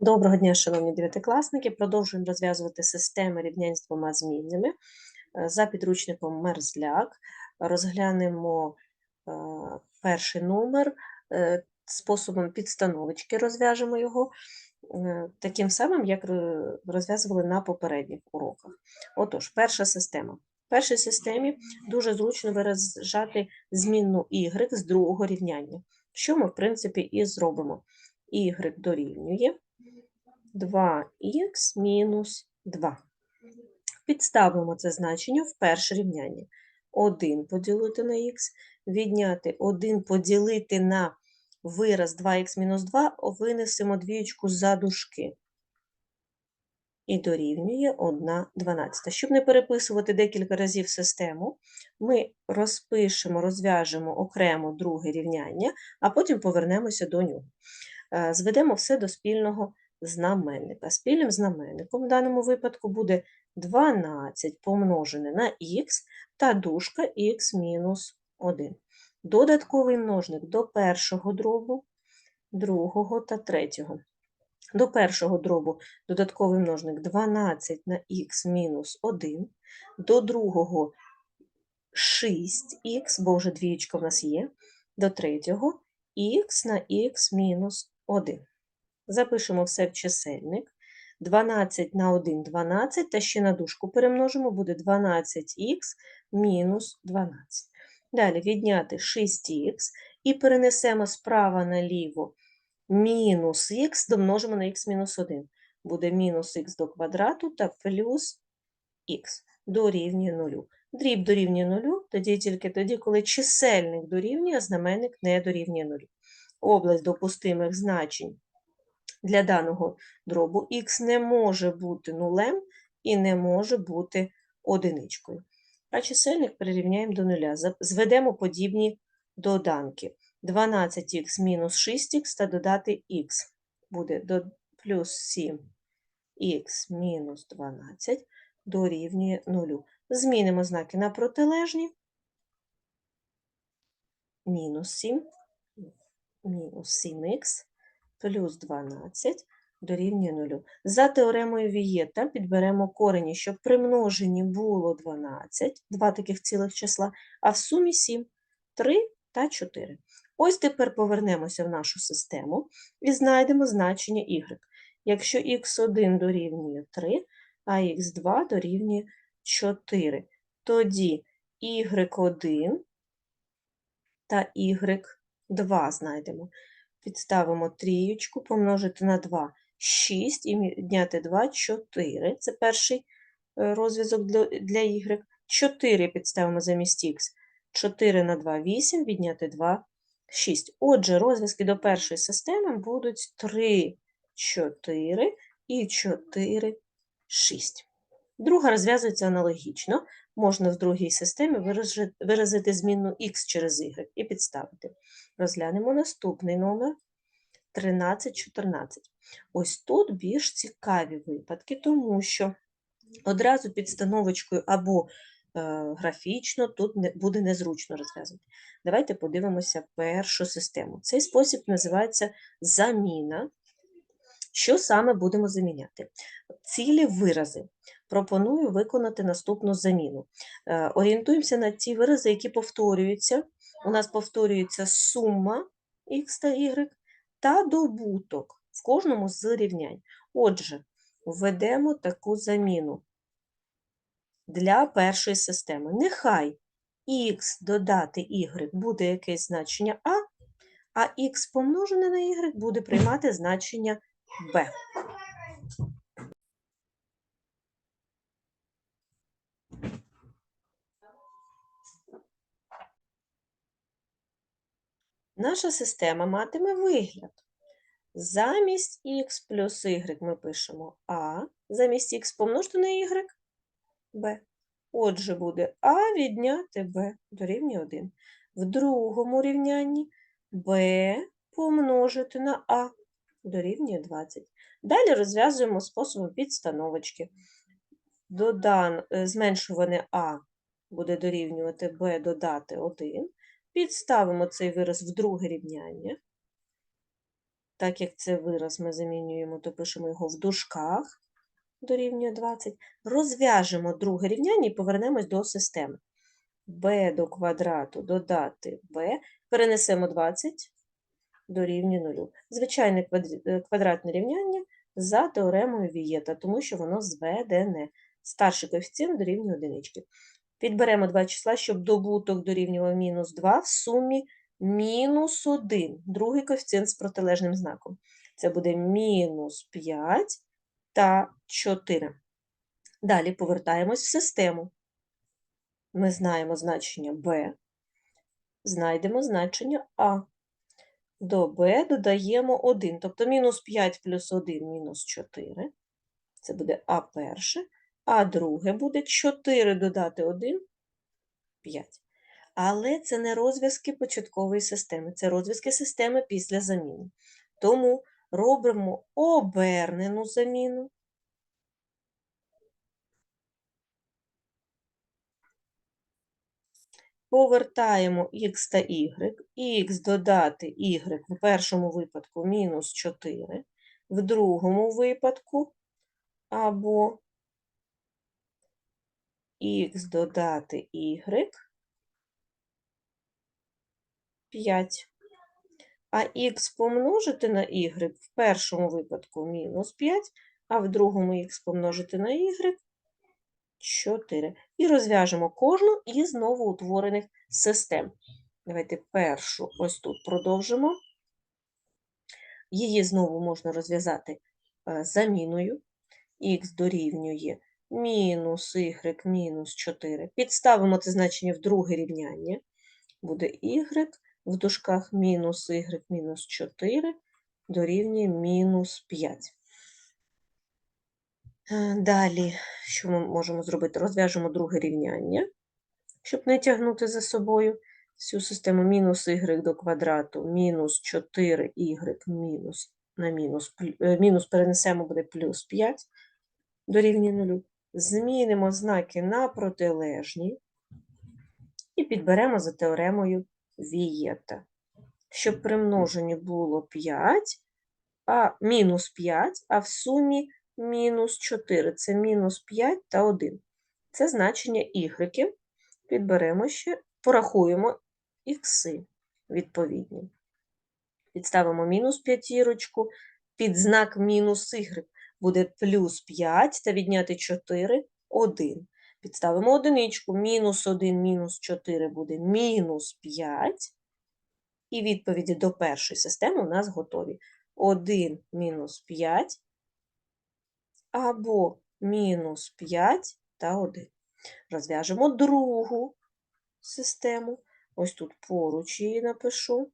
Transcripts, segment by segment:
Доброго дня, шановні дев'ятикласники. Продовжуємо розв'язувати системи рівнянь з двома змінними. Е, За підручником Мерзляк розглянемо е, перший номер е, способом підстановочки, розв'яжемо його таким самим, як розв'язували на попередніх уроках. Отож, перша система. В першій системі дуже зручно виражати змінну y з другого рівняння, що ми, в принципі, і зробимо. y дорівнює 2х мінус 2. Підставимо це значення в перше рівняння. 1 поділити на х, відняти 1 поділити на вираз 2х мінус 2, винесемо двієчку за дужки. І дорівнює 1 12. Щоб не переписувати декілька разів систему, ми розпишемо, розв'яжемо окремо друге рівняння, а потім повернемося до нього. Е, Зведемо все до спільного знаменника. Спільним знаменником в даному випадку буде 12 помножене на х та дужка х мінус 1. Додатковий множник до першого дробу, другого та третього. До першого дробу додатковий множник 12 на х мінус 1, до другого 6х, бо вже двієчка в нас є, до третього х на х мінус 1. Запишемо все в чисельник. 12 на 1 – 12, та ще на дужку перемножимо, буде 12х мінус 12. Далі відняти 6х і перенесемо справа наліво мінус х домножимо на х мінус 1. Буде мінус х до квадрату та плюс х дорівнює 0. Дріб дорівнює 0, тоді тільки тоді, коли чисельник дорівнює, а знаменник не дорівнює 0. Область допустимих значень для даного дробу х не може бути нулем і не може бути одиничкою. А чисельник перерівняємо до нуля. Зведемо подібні доданки. 12х мінус 6х та додати х. Буде до плюс 7х мінус 12 дорівнює 0. Змінимо знаки на протилежні. Мінус 7, мінус 7х плюс 12 дорівнює 0. За теоремою Вієта підберемо корені, щоб при множенні було 12, два таких цілих числа, а в сумі 7, 3 та 4. Ось тепер повернемося в нашу систему і знайдемо значення y. Якщо х1 дорівнює 3, а х2 дорівнює 4, тоді y1 та y2 знайдемо. Підставимо трієчку, помножити на 2 – 6, і відняти 2 – 4. Це перший е, розв'язок для, y. 4 підставимо замість х. 4 на 2 – 8, відняти 2 – 6. Отже, розв'язки до першої системи будуть 3, 4 і 4, 6. Друга розв'язується аналогічно. Можна в другій системі виразити змінну х через y і підставити. Розглянемо наступний номер 13-14. Ось тут більш цікаві випадки, тому що одразу підстановочкою або е, графічно тут не, буде незручно розв'язувати. Давайте подивимося першу систему. Цей спосіб називається заміна. Що саме будемо заміняти? Цілі вирази. Пропоную виконати наступну заміну. Е, Орієнтуємося на ті вирази, які повторюються. У нас повторюється сума х та y та добуток в кожному з рівнянь. Отже, введемо таку заміну для першої системи. Нехай х додати y буде якесь значення а, а х помножене на y буде приймати значення b. Наша система матиме вигляд. Замість х плюс y ми пишемо а, замість х помножити на y – b. Отже, буде а відняти b дорівнює 1. В другому рівнянні b помножити на а дорівнює 20. Далі розв'язуємо способом підстановочки. Додан, е, зменшуване а буде дорівнювати b додати 1. Підставимо цей вираз в друге рівняння. Так як це вираз ми замінюємо, то пишемо його в дужках дорівнює 20. Розв'яжемо друге рівняння і повернемось до системи. b до квадрату додати b, перенесемо 20 дорівнює 0. Звичайне е, квадратне рівняння за теоремою Вієта, тому що воно зведене. Старший коефіцієнт дорівнює одинички. Підберемо два числа, щоб добуток дорівнював мінус 2 в сумі мінус 1. Другий коефіцієнт з протилежним знаком. Це буде мінус 5 та 4. Далі повертаємось в систему. Ми знаємо значення b, знайдемо значення а. До b додаємо 1, тобто мінус 5 плюс 1 мінус 4. Це буде а перше, а друге буде 4 додати 1 5. Але це не розв'язки початкової системи, це розв'язки системи після заміни. Тому робимо обернену заміну. Повертаємо х та y, х додати y в першому випадку мінус 4, в другому випадку або х додати y 5. А х помножити на y в першому випадку мінус 5, а в другому х помножити на y 4. І розв'яжемо кожну із новоутворених систем. Давайте першу ось тут продовжимо. Її знову можна розв'язати е, заміною. х дорівнює мінус y мінус 4. Підставимо це значення в друге рівняння. Буде y в дужках мінус y мінус 4 дорівнює мінус 5. Е, Далі, що ми можемо зробити? Розв'яжемо друге рівняння, щоб не тягнути за собою всю систему мінус y до квадрату, мінус 4y мінус на мінус, е, мінус перенесемо буде плюс 5 дорівнює 0. Змінимо знаки на протилежні і підберемо за теоремою Вієта. Щоб при множенні було 5, а мінус 5, а в сумі мінус 4. Це мінус 5 та 1. Це значення ігреків. Підберемо ще, порахуємо ікси відповідні. Підставимо мінус п'ятірочку, під знак мінус y буде плюс 5 та відняти 4 – 1. Підставимо одиничку, мінус 1, мінус 4 буде мінус 5. І відповіді до першої системи у нас готові. 1 мінус 5 або мінус 5 та 1. Розв'яжемо другу систему. Ось тут поруч її напишу.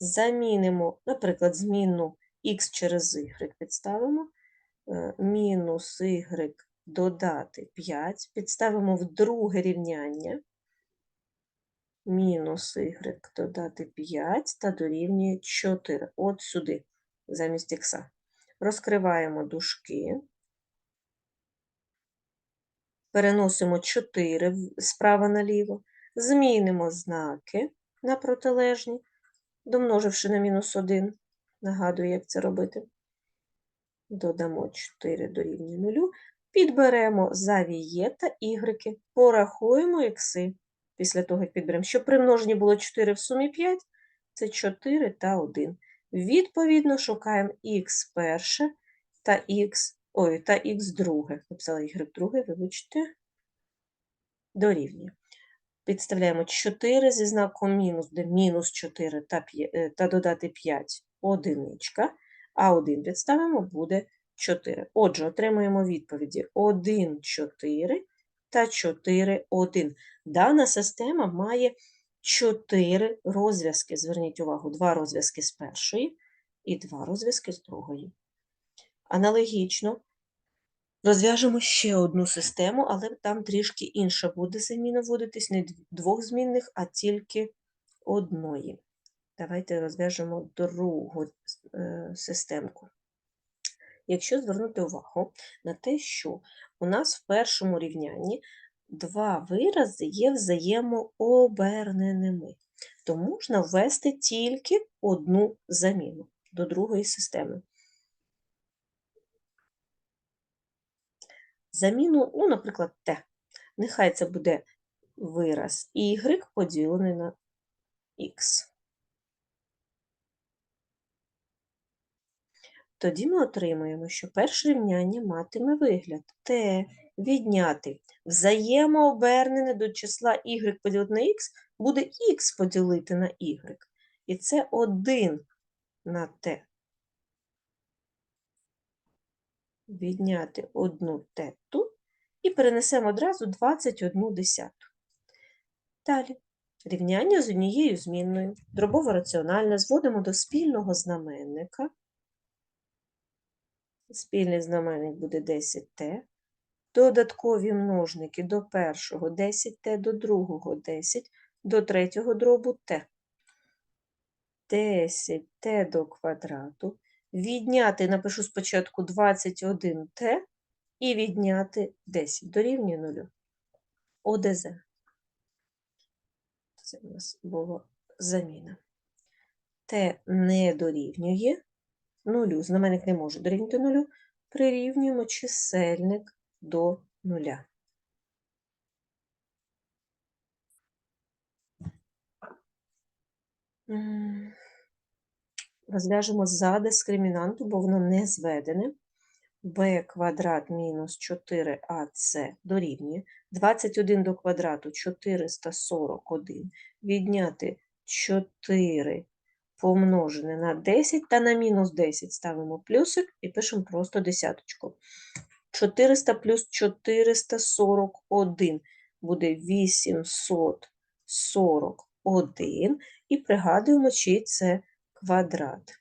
Замінимо, наприклад, змінну х через y підставимо. Е, Мінус y додати 5. Підставимо в друге рівняння. Мінус y додати 5 та дорівнює 4. От сюди, замість х. Розкриваємо дужки. Переносимо 4 справа наліво. Змінимо знаки на протилежні, домноживши на мінус 1. Нагадую, як це робити. Додамо 4 дорівнює 0. Підберемо за вієта ігреки, порахуємо ікси. Після того, як підберемо, щоб при множенні було 4 в сумі 5, це 4 та 1. Відповідно, шукаємо х перше та х, ой, та х друге. Написала y друге, вибачте, дорівнює. Підставляємо 4 зі знаком мінус, де мінус 4 та, п'є- е, та додати 5 одиничка, а 1 підставимо буде 4. Отже, отримуємо відповіді 1, 4 та 4, 1. Дана система має 4 розв'язки. Зверніть увагу, 2 розв'язки з першої і 2 розв'язки з другої. Аналогічно розв'яжемо ще одну систему, але там трішки інша буде заміна вводитись, не двох змінних, а тільки одної. Давайте розв'яжемо другу е, системку. Якщо звернути увагу на те, що у нас в першому рівнянні два вирази є взаємооберненими. то можна ввести тільки одну заміну до другої системи. Заміну, ну, наприклад, t. Нехай це буде вираз y поділений на x. Тоді ми отримаємо, що перше рівняння матиме вигляд t відняти взаємообернене до числа y поділити на x буде x поділити на y. І це 1 на t. Відняти одну тету і перенесемо одразу 21 десяту. Далі. Рівняння з однією змінною. Дробово раціональне зводимо до спільного знаменника. Спільний знаменник буде 10t. Додаткові множники до першого 10t, до другого 10, до третього дробу t. 10t до квадрату. Відняти, напишу спочатку 21t і відняти 10 дорівнює 0. ОДЗ. Це у нас була заміна. Т не дорівнює нулю. Знаменник не може дорівнювати нулю. Прирівнюємо чисельник до нуля. Розв'яжемо за дискримінанту, бо воно не зведене. b квадрат мінус 4ac дорівнює 21 до квадрату 441. Відняти 4 помножене на 10 та на мінус 10 ставимо плюсик і пишемо просто десяточку. 400 плюс 441 буде 841. І пригадуємо, чий це квадрат.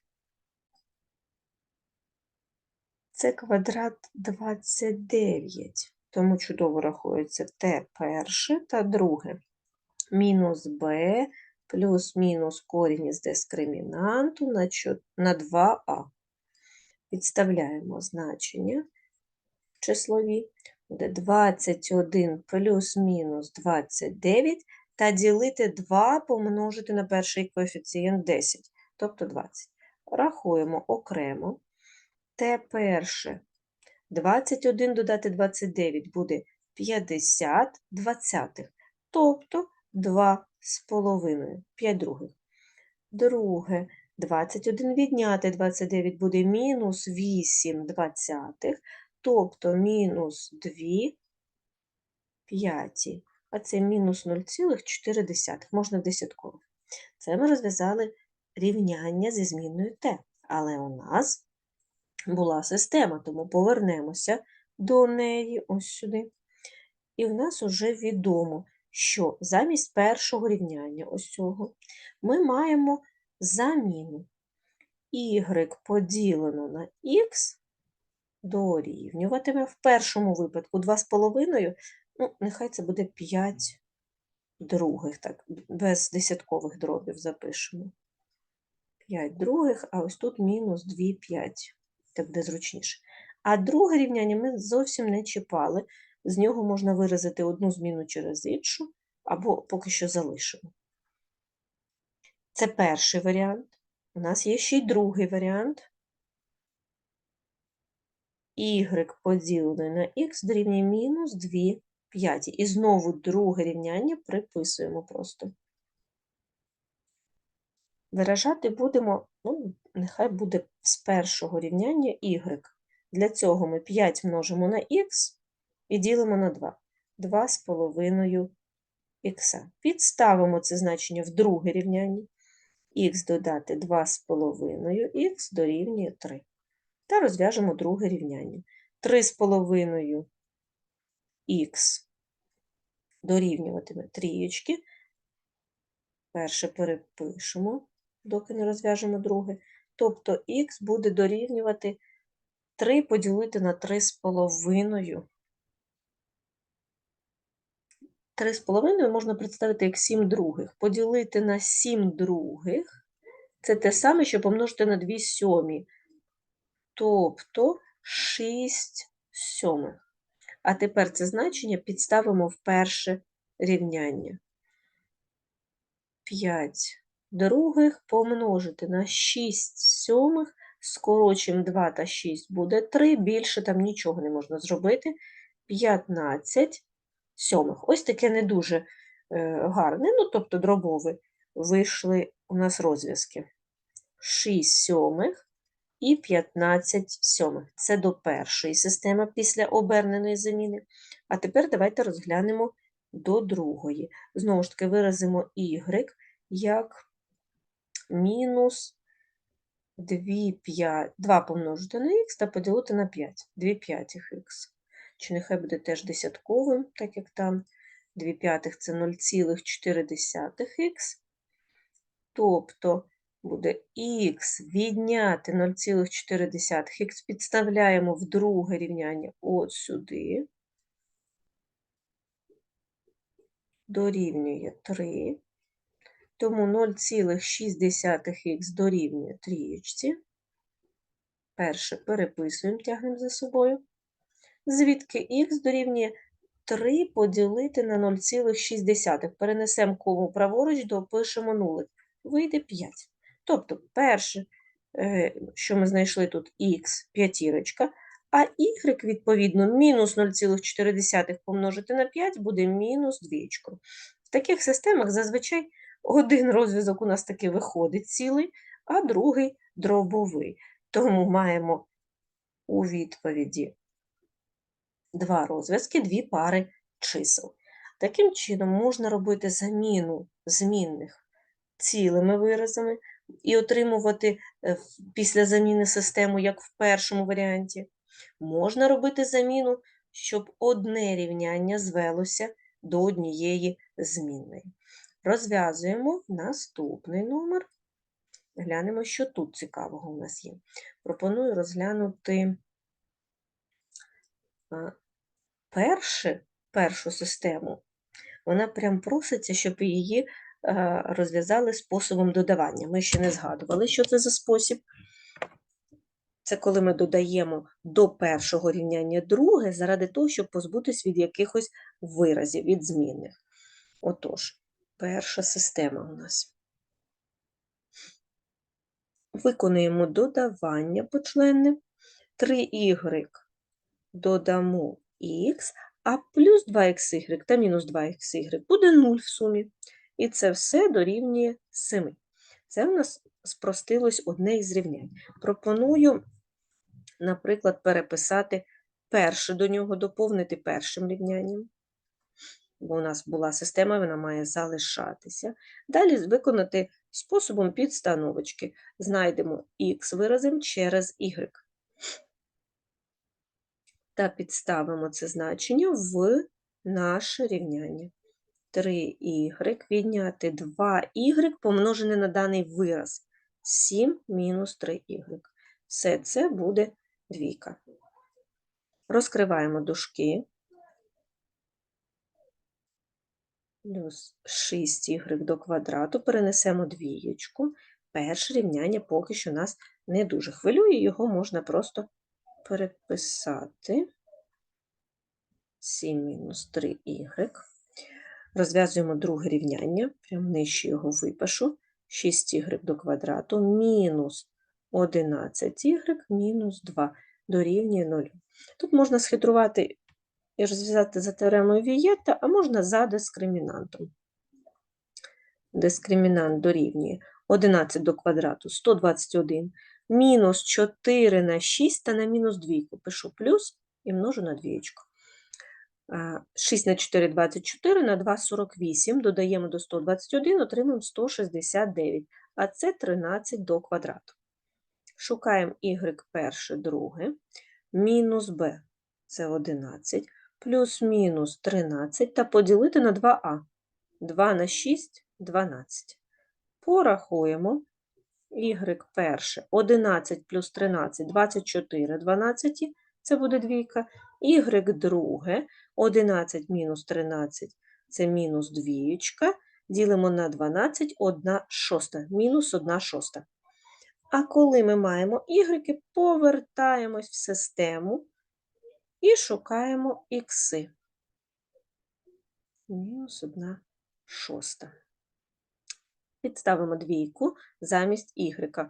Це квадрат 29, тому чудово рахується Т перше та друге. Мінус Б плюс-мінус корінь із дискримінанту на 2а. Підставляємо значення числові. Буде 21 плюс-мінус 29 та ділити 2 помножити на перший коефіцієнт 10, тобто 20. Рахуємо окремо. Т перше 21 додати 29 буде 50 двадцятих, тобто 2 з половиною, 5 других. Друге, 21 відняти 29 буде мінус 8 двадцятих, тобто мінус 2 п'яті. А це мінус 0,4, можна десятково. Це ми розв'язали рівняння зі змінною t, але у нас була система, тому повернемося до неї ось сюди. І в нас вже відомо, що замість першого рівняння ось цього ми маємо заміну y поділено на х дорівнюватиме в першому випадку 2,5, ну, нехай це буде 5 других, так, без десяткових дробів запишемо. 5 других, а ось тут мінус 2 5, так буде зручніше. А друге рівняння ми зовсім не чіпали, з нього можна виразити одну зміну через іншу, або поки що залишимо. Це перший варіант. У нас є ще й другий варіант. Y поділене на х дорівнює мінус 2 п'яті. І знову друге рівняння приписуємо просто. Виражати будемо, ну, нехай буде з першого рівняння y. Для цього ми 5 множимо на х і ділимо на 2. 2,5 х. Підставимо це значення в друге рівняння. х додати 2,5х дорівнює 3. Та розв'яжемо друге рівняння. 3,5х дорівнюватиме трієчки. Перше перепишемо, доки не розв'яжемо друге. Тобто х буде дорівнювати 3 поділити на 3,5 3,5 можна представити як 7 других. Поділити на 7 других це те саме, що помножити на 2 сьомі. Тобто 6 сьомих. А тепер це значення підставимо в перше рівняння. 5 других помножити на 6 сьомих, скорочимо 2 та 6 буде 3, більше там нічого не можна зробити. 15 сьомих. Ось таке не дуже е, гарне, ну тобто дробове, вийшли у нас розв'язки. 6 сьомих і 15 сьомих. Це до першої системи після оберненої заміни. А тепер давайте розглянемо до другої. Знову ж таки, виразимо y як мінус 2, 5, 2 помножити на х та поділити на 5, 2 п'ятих х. Чи нехай буде теж десятковим, так як там 2 п'ятих це 0,4х. Тобто буде х відняти 0,4х, підставляємо в друге рівняння от сюди, дорівнює 3, тому 0,6х дорівнює трієчці. Перше переписуємо, тягнемо за собою. Звідки х дорівнює 3 поділити на 0,6. Перенесемо кому праворуч, допишемо нулик. Вийде 5. Тобто, перше, е, що ми знайшли тут х п'ятірочка, а y, відповідно, мінус 0,4 помножити на 5 буде мінус 2. В таких системах зазвичай один розв'язок у нас таки виходить цілий, а другий дробовий. Тому маємо у відповіді два розв'язки, дві пари чисел. Таким чином, можна робити заміну змінних цілими виразами і отримувати е, після заміни систему, як в першому варіанті. Можна робити заміну, щоб одне рівняння звелося до однієї змінної. Розв'язуємо наступний номер. Глянемо, що тут цікавого у нас є. Пропоную розглянути перше, першу систему. Вона прям проситься, щоб її розв'язали способом додавання. Ми ще не згадували, що це за спосіб. Це коли ми додаємо до першого рівняння друге, заради того, щоб позбутись від якихось виразів, від змінних. Отож, перша система у нас. Виконуємо додавання почленне. 3y додамо х, а плюс 2xy та мінус 2xy буде 0 в сумі. І це все дорівнює 7. Це в нас спростилось одне із рівнянь. Пропоную, наприклад, переписати перше до нього, доповнити першим рівнянням бо у нас була система, вона має залишатися. Далі виконати способом підстановочки. Знайдемо х виразим через y. Та підставимо це значення в наше рівняння. 3y відняти 2y помножене на даний вираз. 7 мінус 3y. Все це буде двійка. Розкриваємо дужки. плюс 6y до квадрату, перенесемо двієчку. Перше рівняння поки що нас не дуже хвилює, його можна просто переписати. 7 мінус 3y. Розв'язуємо друге рівняння, прямо нижче його випишу. 6y до квадрату мінус 11y мінус 2 дорівнює 0. Тут можна схитрувати і розв'язати за теоремою Вієта, а можна за дискримінантом. Дискримінант дорівнює 11 до квадрату 121, мінус 4 на 6 та на мінус 2. Пишу плюс і множу на двічку. 6 на 4 – 24, на 2 – 48, додаємо до 121, отримаємо 169, а це 13 до квадрату. Шукаємо y перше, друге, мінус b – це 11, плюс-мінус 13 та поділити на 2а. 2 на 6 – 12. Порахуємо. Y перше 11 плюс 13 – 24 12, це буде двійка. Y друге 11 мінус 13 – це мінус двієчка. Ділимо на 12, 1 шоста, мінус 1 шоста. А коли ми маємо y, повертаємось в систему і шукаємо ікси. Мінус 1 шоста. Підставимо двійку замість y.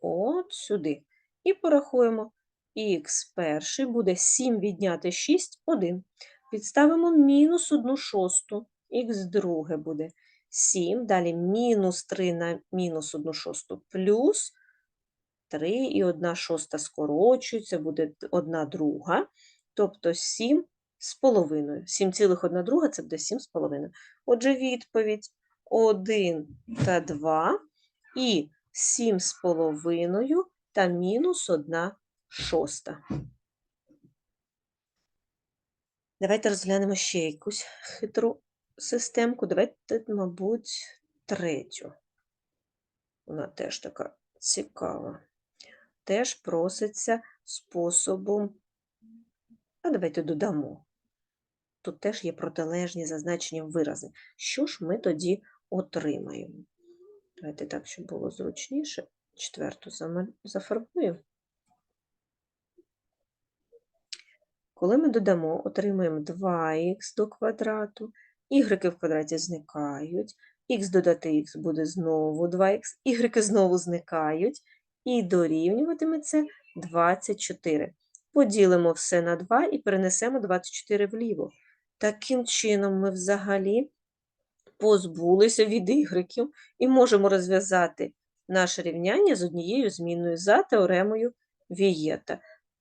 От сюди. І порахуємо. Х перший буде 7 відняти 6 – 1. Підставимо мінус 1 шосту. х друге буде 7. Далі мінус 3 на мінус 1 шосту плюс 3 і 1 шоста скорочується, буде 1 друга. Тобто 7 з половиною. 7,1 друга – це буде 7 з половиною. Отже, відповідь 1 та 2 і 7 з половиною та мінус 1 шоста. Давайте розглянемо ще якусь хитру системку. Давайте, мабуть, третю. Вона теж така цікава. Теж проситься способом. А давайте додамо. Тут теж є протилежні зазначення вирази. Що ж ми тоді отримаємо? Давайте так, щоб було зручніше. Четверту зафарбую. Коли ми додамо, отримаємо 2х до квадрату, y в квадраті зникають, х додати х буде знову 2х, y знову зникають, і дорівнюватиме це 24. Поділимо все на 2 і перенесемо 24 вліво. Таким чином ми взагалі позбулися від ігреків і можемо розв'язати наше рівняння з однією зміною за теоремою Вієта.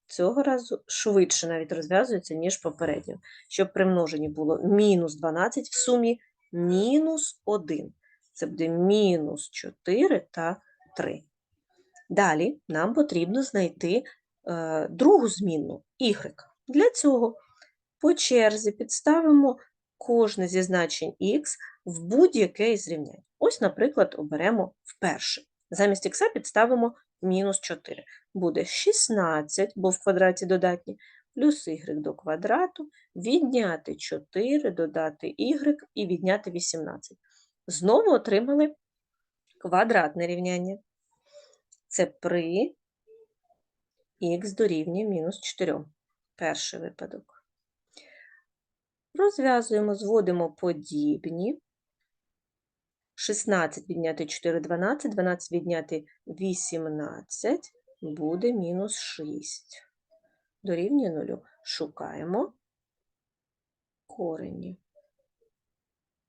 Цього разу швидше навіть розв'язується, ніж попередньо, щоб при множенні було мінус 12 в сумі мінус 1. Це буде мінус 4 та 3. Далі нам потрібно знайти е, другу змінну y. Для цього по черзі підставимо кожне зі значень x в будь-яке із рівнянь. Ось, наприклад, оберемо вперше. Замість х підставимо мінус 4. Буде 16, бо в квадраті додатні, плюс y до квадрату, відняти 4, додати y і відняти 18. Знову отримали квадратне рівняння. Це при х дорівнює мінус 4. Перший випадок. Розв'язуємо, зводимо подібні. 16 відняти 4 – 12, 12 відняти 18 буде мінус 6. Дорівнює 0. Шукаємо корені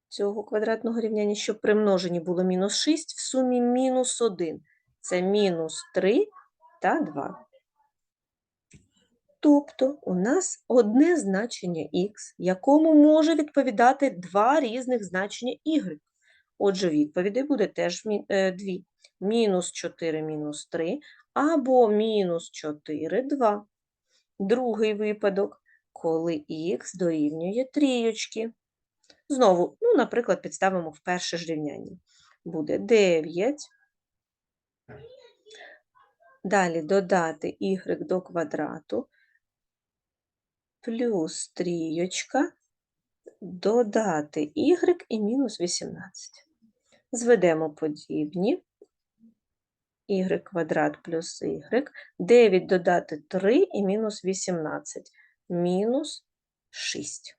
цього квадратного рівняння, щоб при множенні було мінус 6, в сумі мінус 1. Це мінус 3 та 2. Тобто у нас одне значення х, якому може відповідати два різних значення y. Отже, відповідей буде теж мі- е, дві. Мінус 4, мінус 3, або мінус 4, 2. Другий випадок, коли х дорівнює трієчки. Знову, ну, наприклад, підставимо в перше ж рівняння. Буде 9. Далі додати y до квадрату плюс трійочка, додати y і мінус 18. Зведемо подібні. y квадрат плюс y. 9 додати 3 і мінус 18. Мінус 6.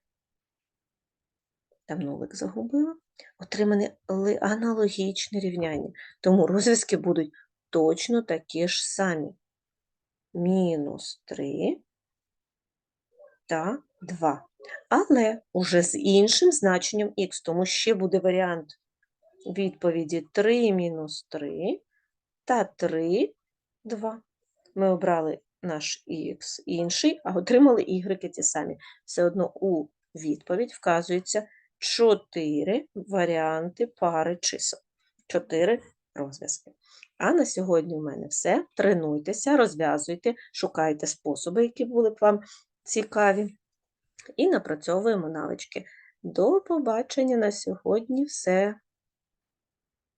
Там нулик загубила. Отримане аналогічне рівняння. Тому розв'язки будуть точно такі ж самі. Мінус 3 та 2. Але уже з іншим значенням х, тому ще буде варіант відповіді 3 мінус 3 та 3, 2. Ми обрали наш х інший, а отримали y ті самі. Все одно у відповідь вказується 4 варіанти пари чисел. 4 розв'язки. А на сьогодні в мене все. Тренуйтеся, розв'язуйте, шукайте способи, які були б вам цікаві. І напрацьовуємо навички. До побачення на сьогодні все.